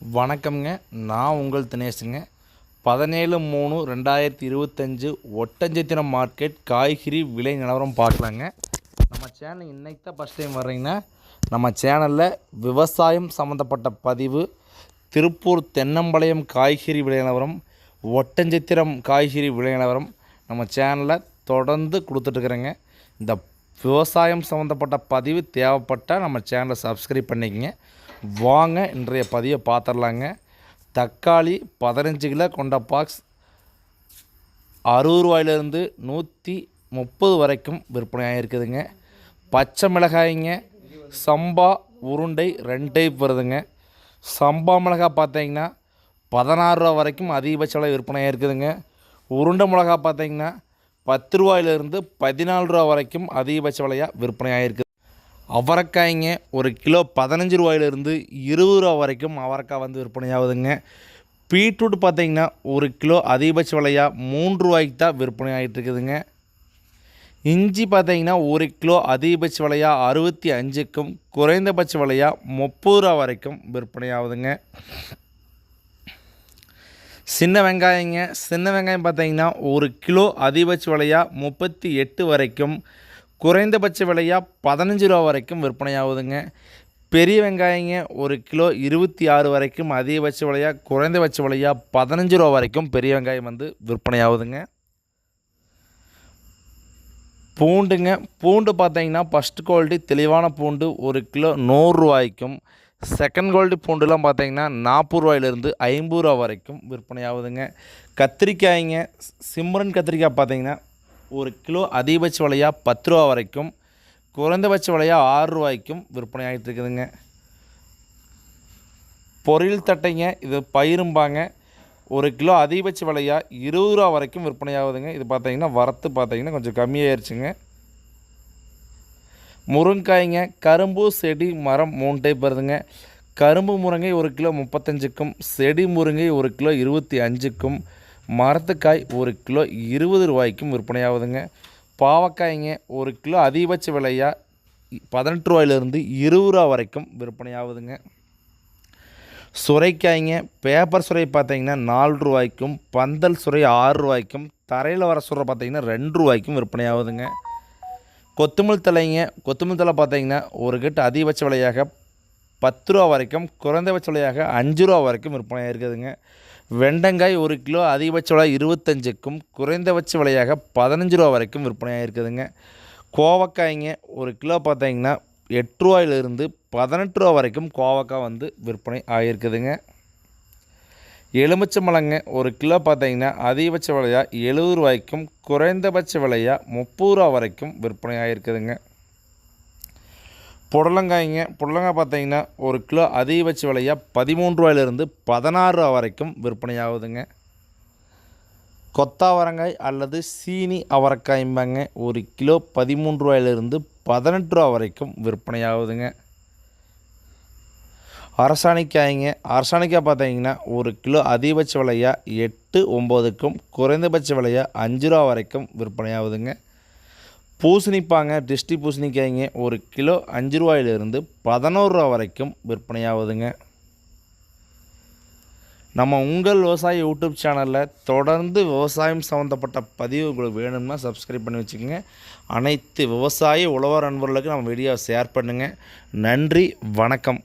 வணக்கம்ங்க. நான் உங்கள் தினேஷுங்க. பதினேழு மூணு ரெண்டாயிரத்தி இருபத்தஞ்சு ஒட்டஞ்சத்திரம் மார்க்கெட் காய்கறி விலை நிலவரம் பார்க்கலாங்க. நம்ம சேனல் இன்னைக்கு தான் ஃபஸ்ட் டைம் வர்றீங்கன்னா நம்ம சேனலில் விவசாயம் சம்மந்தப்பட்ட பதிவு திருப்பூர் தென்னம்பாளையம் காய்கறி விலை நிலவரம் ஒட்டஞ்சத்திரம் காய்கறி விலை நிலவரம் நம்ம சேனலில் தொடர்ந்து கொடுத்துட்ருக்குறேங்க இந்த விவசாயம் சம்மந்தப்பட்ட பதிவு தேவைப்பட்டால் நம்ம சேனலை சப்ஸ்கிரைப் பண்ணிக்கங்க. வாங்க இன்றைய பதிவை பார்த்துடலாங்க. தக்காளி பதினஞ்சு கிலோ கொண்ட பாக்ஸ் அறுபது ரூபாயிலிருந்து நூற்றி முப்பது வரைக்கும் விற்பனையாக இருக்குதுங்க. பச்சை மிளகாய்ங்க சம்பா உருண்டை ரெண்டு டைப் வருதுங்க. சம்பா மிளகாய் பார்த்தீங்கன்னா பதினாறு ரூபா வரைக்கும் அதிகபட்ச விலை விற்பனையாக இருக்குதுங்க. உருண்டை மிளகாய் பார்த்தீங்கன்னா பத்து ரூபாயிலிருந்து பதினாலு ரூபா வரைக்கும் அதிகபட்ச விலையாக விற்பனையாக இருக்குது அவரைக்காய்ங்க ஒரு கிலோ பதினஞ்சு ரூபாயிலிருந்து இருபது ரூபா வரைக்கும் அவரைக்காய் வந்து விற்பனையாகுதுங்க பீட்ரூட் பார்த்தீங்கன்னா ஒரு கிலோ அதிகபட்ச விலையாக மூன்று ரூபாய்க்கு தான் விற்பனை ஆகிட்டு இருக்குதுங்க இஞ்சி பார்த்தீங்கன்னா ஒரு கிலோ அதிகபட்ச விலையாக அறுபத்தி அஞ்சுக்கும் குறைந்தபட்ச விலையாக முப்பது ரூபா வரைக்கும் விற்பனை ஆகுதுங்க. சின்ன வெங்காயங்க சின்ன வெங்காயம் பார்த்திங்கன்னா ஒரு கிலோ அதிகபட்ச விலையாக முப்பத்தி எட்டு வரைக்கும் குறைந்தபட்ச விலையாக பதினஞ்சு ரூபா வரைக்கும் விற்பனையாகுதுங்க. பெரிய வெங்காயங்க ஒரு கிலோ இருபத்தி ஆறு வரைக்கும் அதிகபட்ச விலையாக குறைந்தபட்ச விலையாக பதினஞ்சு ரூபா வரைக்கும் பெரிய வெங்காயம் வந்து விற்பனையாகுதுங்க. பூண்டுங்க பூண்டு பார்த்தீங்கன்னா ஃபஸ்ட் குவாலிட்டி தெளிவான பூண்டு ஒரு கிலோ நூறுரூவாய்க்கும் செகண்ட் குவாலிட்டி பூண்டுலாம் பார்த்தீங்கன்னா நாற்பது ரூபாயிலிருந்து ஐம்பது ரூபா வரைக்கும் விற்பனையாகுதுங்க. கத்திரிக்காய்ங்க சிம்ரன் கத்திரிக்காய் பார்த்தீங்கன்னா ஒரு கிலோ அதிகபட்ச விலையாக பத்து ரூபா வரைக்கும் குறைந்தபட்ச விலையாக ஆறு ரூபாய்க்கும் விற்பனை ஆகிட்டு இருக்குதுங்க. பொரியல் தட்டைங்க இது பயிரும்பாங்க. ஒரு கிலோ அதிகபட்ச விலையாக இருபது ரூபா வரைக்கும் விற்பனை ஆகுதுங்க. இது பார்த்தீங்கன்னா வரத்து பார்த்தீங்கன்னா கொஞ்சம் கம்மியாயிருச்சுங்க. முருங்காய்ங்க கரும்பு செடி மரம் மூணு டைப் வருதுங்க. கரும்பு முருங்கை ஒரு கிலோ முப்பத்தஞ்சுக்கும் செடி முருங்கை ஒரு கிலோ இருபத்தி அஞ்சுக்கும் மரத்துக்காய் ஒரு கிலோ இருபது ரூபாய்க்கும் விற்பனையாகுதுங்க. பாவக்காய்ங்க ஒரு கிலோ அதிகபட்ச விலையாக பதினெட்டு ரூபாயிலிருந்து இருபது ரூபா வரைக்கும் விற்பனையாகுதுங்க. சுரைக்காய்ங்க பேப்பர் சுரை பார்த்தீங்கன்னா நாலு ரூபாய்க்கும் பந்தல் சுரை ஆறு ரூபாய்க்கும் தரையில் வர சுரை பார்த்தீங்கன்னா ரெண்டு ரூபாய்க்கும் விற்பனையாகுதுங்க. கொத்தமல்லி தலைங்க கொத்தமல்லி தலை பார்த்தீங்கன்னா ஒரு கட்டு அதிகபட்ச விலையாக பத்து ரூபா வரைக்கும் குறைந்தபட்ச விலையாக அஞ்சு ரூபா வரைக்கும் விற்பனையாக இருக்குதுங்க வெண்டங்காய் ஒரு கிலோ அதிகபட்ச விலை இருபத்தஞ்சுக்கும் குறைந்தபட்ச விலையாக பதினஞ்சு ரூபா வரைக்கும் விற்பனையாக இருக்குதுங்க. கோவக்காய்ங்க ஒரு கிலோ பார்த்தீங்கன்னா எட்டு ரூபாயிலிருந்து பதினெட்டு ரூபா வரைக்கும் கோவக்காய் வந்து விற்பனை ஆகியிருக்குதுங்க. எலுமிச்சம்பழங்க ஒரு கிலோ பார்த்தீங்கன்னா அதிகபட்ச விலையாக எழுபது ரூபாய்க்கும் குறைந்தபட்ச விலையாக முப்பது ரூபா வரைக்கும் விற்பனை ஆகியிருக்குதுங்க. புடலங்காய்ங்க. புடலங்காய் பார்த்தீங்கன்னா ஒரு கிலோ அதிகபட்ச விலையாக பதிமூன்று ரூபாயிலிருந்து பதினாறு ரூபா வரைக்கும் விற்பனை ஆகுதுங்க கொத்தாவரங்காய் அல்லது சீனி அவரைக்காய்ம்பாங்க. ஒரு கிலோ பதிமூன்று ரூபாயிலிருந்து பதினெட்டு ரூபா வரைக்கும் விற்பனை ஆகுதுங்க அரசாணிக்காய்ங்க. அரசாணிக்காய் பார்த்தீங்கன்னா ஒரு கிலோ அதிகபட்ச விலையாக எட்டு ஒம்போதுக்கும் குறைந்தபட்ச விலையாக அஞ்சு ரூபா வரைக்கும் விற்பனை ஆகுதுங்க பூசணிப்பாங்க டிஸ்டி பூசணிக்காய்ங்க ஒரு கிலோ அஞ்சு ரூபாயிலிருந்து பதினோரு ரூபா வரைக்கும் விற்பனையாகுதுங்க. நம்ம உங்கள் விவசாய யூடியூப் சேனலில் தொடர்ந்து விவசாயம் சம்மந்தப்பட்ட பதிவு உங்களுக்கு வேணும்னா சப்ஸ்கிரைப் பண்ணி வச்சுக்கோங்க. அனைத்து விவசாய உழவர் நண்பர்களுக்கு நம்ம வீடியோவை ஷேர் பண்ணுங்கள் நன்றி வணக்கம்.